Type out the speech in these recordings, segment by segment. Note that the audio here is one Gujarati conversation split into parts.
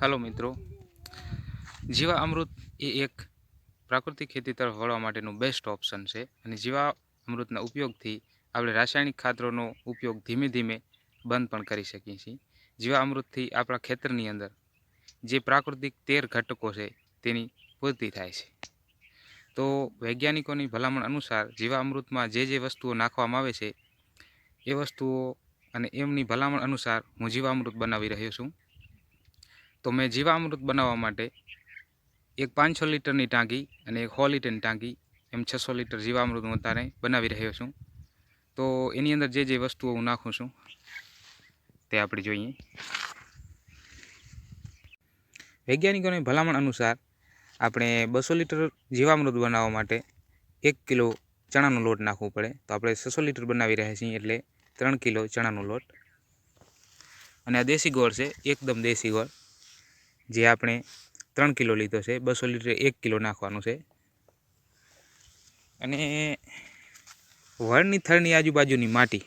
હાલો મિત્રો. જીવા અમૃત એ એક પ્રાકૃતિક ખેતી તરફ વળવા માટેનું બેસ્ટ ઓપ્શન છે અને જીવા અમૃતના ઉપયોગથી આપણે રાસાયણિક ખાતરોનો ઉપયોગ ધીમે ધીમે બંધ પણ કરી શકીએ છીએ. જીવા અમૃતથી આપણા ખેતરની અંદર જે પ્રાકૃતિક તેર ઘટકો છે તેની પૂર્તિ થાય છે. તો વૈજ્ઞાનિકોની ભલામણ અનુસાર જીવા અમૃતમાં જે જે વસ્તુઓ નાખવામાં આવે છે એ વસ્તુઓ અને એમની ભલામણ અનુસાર હું જીવા અમૃત બનાવી રહ્યો છું. તો મેં જીવામૃત બનાવવા માટે એક પાંચસો લીટરની ટાંકી અને એક સો લીટરની ટાંકી, એમ છસો લીટર જીવામૃત હું અત્યારે બનાવી રહ્યો છું. તો એની અંદર જે જે વસ્તુઓ હું નાખું છું, તે આપણે જોઈએ. વૈજ્ઞાનિકોની ભલામણ અનુસાર આપણે બસો લીટર જીવામૃત બનાવવા માટે એક કિલો ચણાનો લોટ નાખવો પડે. તો આપણે છસો લીટર બનાવી રહ્યા છીએ એટલે ત્રણ કિલો ચણાનો લોટ. અને આ દેશી ગોળ છે, એકદમ દેશી ગોળ. જે આપણે ત્રણ કિલો લીધો છે, બસો લીટર એક કિલો નાખવાનું છે. અને વળની થળની આજુબાજુની માટી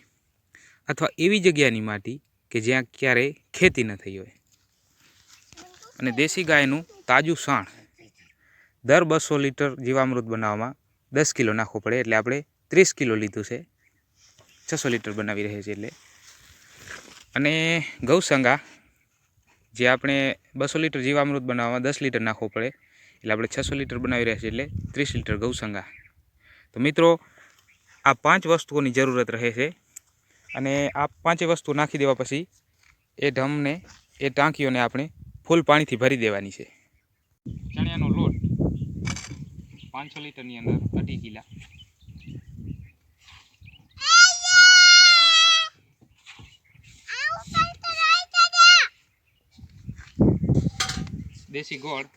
અથવા એવી જગ્યાની માટી કે જ્યાં ક્યારેય ખેતી ન થઈ હોય. અને દેશી ગાયનું તાજું સાણ દર બસો લીટર જીવામૃત બનાવવામાં દસ કિલો નાખવો પડે, એટલે આપણે ત્રીસ કિલો લીધું છે. છસો લીટર બનાવી રહ્યા છીએ એટલે. અને ગૌસંગા જે આપણે બસો લીટર જીવામૃત બનાવવામાં દસ લીટર નાખવો પડે, એટલે આપણે છસો લીટર બનાવી રહ્યા છીએ એટલે ત્રીસ લીટર ગૌસંગા તો મિત્રો, આ પાંચ વસ્તુઓની જરૂરત રહે છે અને આ પાંચે વસ્તુ નાખી દેવા પછી એ ઢમને, એ ટાંકીઓને આપણે ફૂલ પાણીથી ભરી દેવાની છે. ચણિયાનો લોટ પાંચસો લીટરની અંદર અઢી કિલા. દેશી ગોળ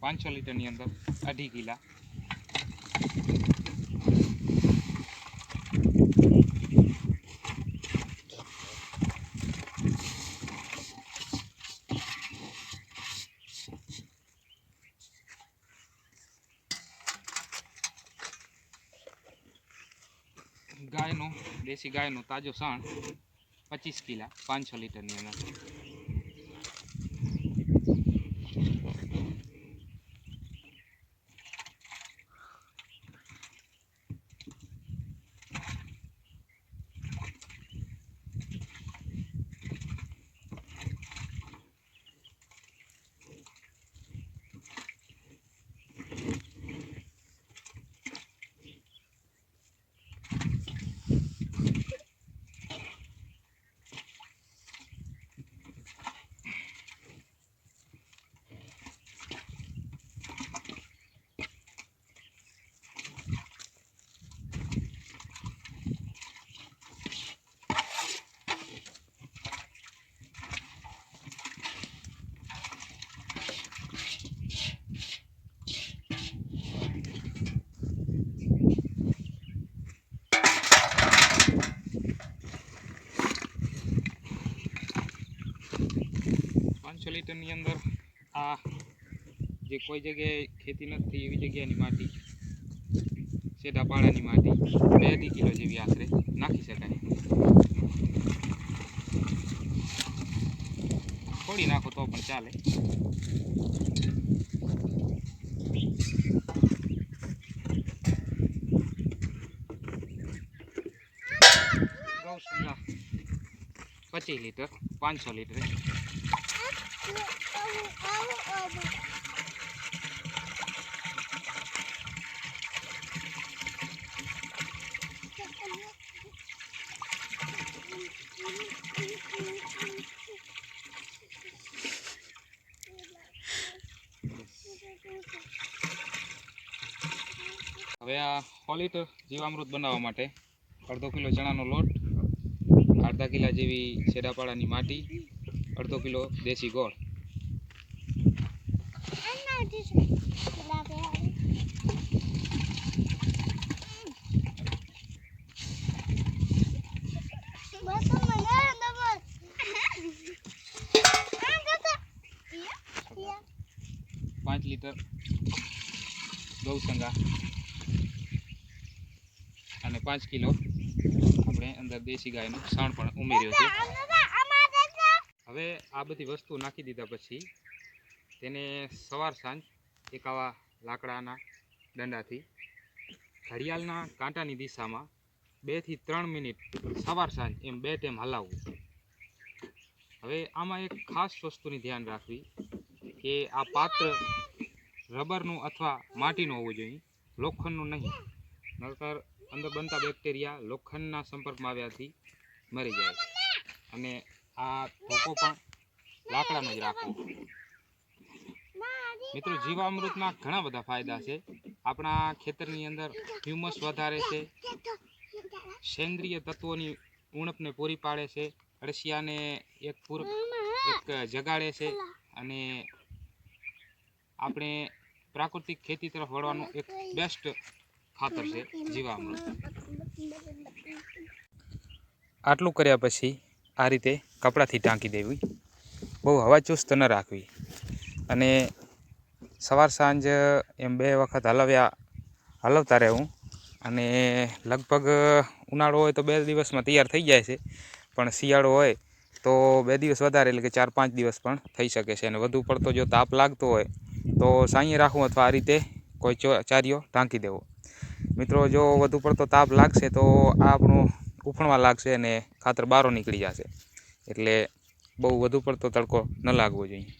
પાંચસો લીટરની અંદર અઢી કિલા. ગાયનો, દેશી ગાયનો તાજો સાણ પચીસ કિલા, પાંચસો લીટરની અંદર. પાંચસો લીટરની અંદર આ જે કોઈ જગ્યાએ ખેતી નથી એવી જગ્યાની માટી સેટા પાડાની માટી. બે અઢી કિલો જેવી આશરે. નાખી શકાય. થોડી નાખો તો પણ ચાલે. પચીસ લીટર. પાંચસો લીટર. હવે આ સો લીટર જીવામૃત બનાવવા માટે અડધો કિલો ચણાનો લોટ, અડધા કિલા જેવી શેડાપાડાની માટી અડધો કિલો દેશી ગોળ. પાંચ લીટર ગૌસંગા અને પાંચ કિલો આપણે અંદર દેશી ગાયનું સાણ પણ ઉમેર્યો છે હવે આ બધી વસ્તુ નાખી દીધા પછી તેને સવાર સાંજ એક આવા લાકડાના દંડાથી ઘડિયાળના કાંટાની દિશામાં બેથી ત્રણ મિનિટ સવાર સાંજ એમ બે ટાઈમ હલાવવું. હવે આમાં એક ખાસ વસ્તુની ધ્યાન રાખવી કે આ પાત્ર રબરનું અથવા માટીનું હોવું જોઈએ, લોખંડનું નહીં. નકર અંદર બનતા બેક્ટેરિયા લોખંડના સંપર્કમાં આવ્યાથી મરી જાય છે. અને આ ધોકો પણ લાકડાનો જ રાખવો મિત્રો, જીવામૃતના ઘણા બધા ફાયદા છે. આપણા ખેતરની અંદર હ્યુમસ વધારે છે. સેન્દ્રિય તત્વોની ઉણપને પૂરી પાડે છે. અળસિયાને એક પૂરક એક જગાડે છે અને આપણે પ્રાકૃતિક ખેતી તરફ વળવાનું એક બેસ્ટ ખાતર છે જીવામૃત. આટલું કર્યા પછી આ રીતે કપડાથી ઢાંકી દેવી. બહુ હવા ચુસ્ત ન રાખવી. અને સવાર સાંજ એમ બે વખત હલાવ્યા, હલાવતા રહેવું અને લગભગ ઉનાળો હોય તો બે દિવસમાં તૈયાર થઈ જાય છે. પણ શિયાળો હોય તો બે દિવસ વધારે, એટલે કે ચાર પાંચ દિવસ પણ થઈ શકે છે. અને વધુ પડતો જો તાપ લાગતો હોય તો સાંઈએ રાખવું અથવા આ રીતે કોઈ ચારીઓ ઢાંકી દેવો. મિત્રો, જો વધુ પડતો તાપ લાગશે તો આ આપણું ઉફણવા લાગશે અને ખાતર બારો નીકળી જશે. એટલે બહુ વધુ પડતો તડકો ન લાગવો જોઈએ.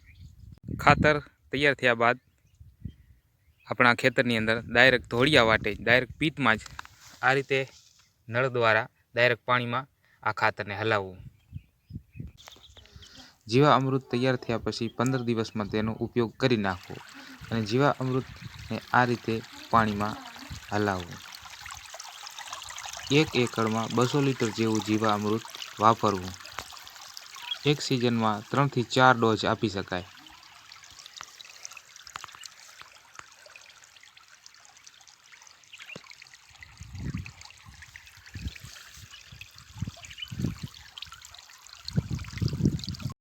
ખાતર તૈયાર થયા બાદ આપણા ખેતરની અંદર ડાયરેક્ટ ધોળિયા વાટે, ડાયરેક્ટ પીતમાં જ આ રીતે નળ દ્વારા ડાયરેક્ટ પાણીમાં આ ખાતરને હલાવવું. જીવા અમૃત તૈયાર થયા પછી પંદર દિવસમાં તેનો ઉપયોગ કરી નાખવો અને જીવા અમૃતને આ રીતે પાણીમાં હલાવવું. એક એકરમાં બસો લીટર જેવું જીવા અમૃત વાપરવું. એક સિઝનમાં ત્રણથી ચાર ડોઝ આપી શકાય.